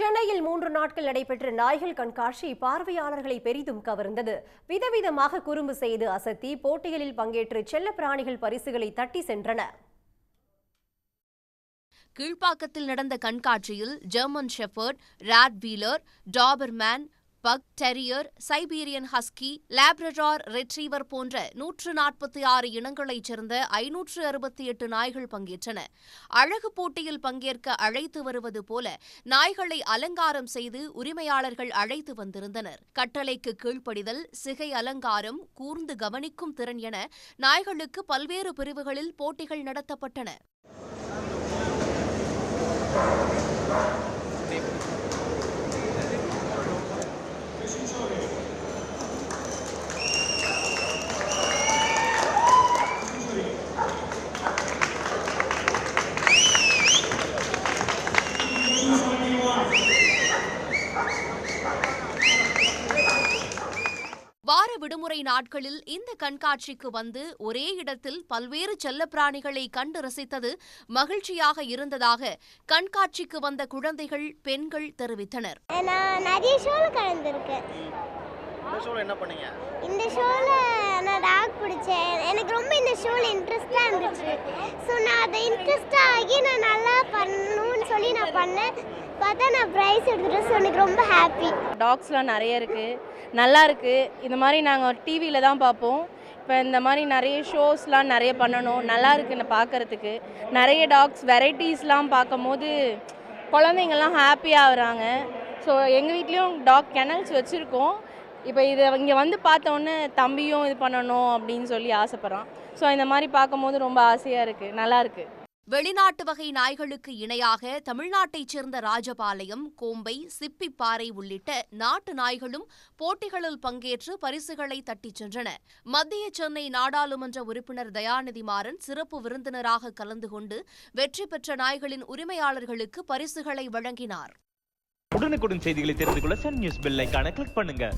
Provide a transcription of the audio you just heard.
சென்னையில் மூன்று நாட்கள் நடைபெற்ற நாய்கள் கண்காட்சி பார்வையாளர்களை பெரிதும் கவர்ந்தது. விதவிதமாக குறும்பு செய்து அசத்தி போட்டிகளில் பங்கேற்று செல்ல பிராணிகள் பரிசுகளை தட்டி சென்றன. கீழ்ப்பாக்கத்தில் நடந்த கண்காட்சியில் German shepherd Rottweiler Doberman pug terrier Siberian husky Labrador retriever போன்ற நூற்று நாற்பத்தி ஆறு இனங்களைச் சேர்ந்த ஐநூற்று அறுபத்தி எட்டு நாய்கள் பங்கேற்றன. அழகு போட்டியில் பங்கேற்க அழைத்து வருவது போல நாய்களை அலங்காரம் செய்து உரிமையாளர்கள் அழைத்து வந்திருந்தனர். கட்டளைக்கு கீழ்ப்படிதல் சிகை அலங்காரம் கூர்ந்து கவனிக்கும் திறன் என நாய்களுக்கு பல்வேறு பிரிவுகளில் போட்டிகள் நடத்தப்பட்டன. வார விடுமுறை நாட்களில் இந்த கண்காட்சிக்கு வந்து ஒரே இடத்தில் பல்வேறு செல்லப்பிராணிகளை கண்டு ரசித்தது மகிழ்ச்சியாக இருந்ததாக கண்காட்சிக்கு வந்த குழந்தைகள் பெண்கள் தெரிவித்தனர். நான் நிறைய ஷோவில் கலந்துருக்கேன். இந்த ஷோவில் என்ன பண்ணீங்க? இந்த ஷோவில் நான் டாக் பிடிச்சேன். எனக்கு ரொம்ப இந்த ஷோவில் இன்ட்ரெஸ்டாக இருந்துச்சு. ஸோ நான் அதை இன்ட்ரெஸ்டாக ஆகி நான் நல்லா பண்ணணும்னு சொல்லி நான் பண்ணேன். பார்த்தா நான் ப்ரைஸ் எடுத்துகிட்டு ஸோ எனக்கு ரொம்ப ஹாப்பி டாக்ஸ்லாம் நிறைய இருக்குது நல்லா இருக்குது இந்த மாதிரி நாங்கள் டிவியில் தான் பார்ப்போம். இப்போ இந்த மாதிரி நிறைய ஷோஸ்லாம் நிறைய பண்ணணும். நல்லா இருக்குன்னு பார்க்கறதுக்கு. நிறைய டாக்ஸ் வெரைட்டிஸ்லாம் பார்க்கும்போது குழந்தைங்கள்லாம் ஹாப்பியாக ஆகுறாங்க ஸோ எங்கள் வீட்லேயும் டாக் கெனல்ஸ் வச்சுருக்கோம். இப்போ இதை இங்கே வந்து பார்த்தோன்னே தம்பியும் இது பண்ணணும் அப்படின்னு சொல்லி ஆசைப்பட்றான். ஸோ இந்த மாதிரி பார்க்கும்போது ரொம்ப ஆசையாக இருக்குது நல்லாயிருக்கு வெளிநாட்டு வகை நாய்களுக்கு இணையாக தமிழ்நாட்டைச் சேர்ந்த ராஜபாளையம் கோம்பை சிப்பிப்பாறை உள்ளிட்ட நாட்டு நாய்களும் போட்டிகளில் பங்கேற்று பரிசுகளை தட்டிச் சென்றன. மத்திய சென்னை நாடாளுமன்ற உறுப்பினர் தயாநிதி மாறன் சிறப்பு விருந்தினராக கலந்து கொண்டு வெற்றி பெற்ற நாய்களின் உரிமையாளர்களுக்கு பரிசுகளை வழங்கினார். உடனுக்குடன் செய்திகளை தெரிந்து கொள்ள சன் நியூஸ் பெல் கிளிக் பண்ணுங்க.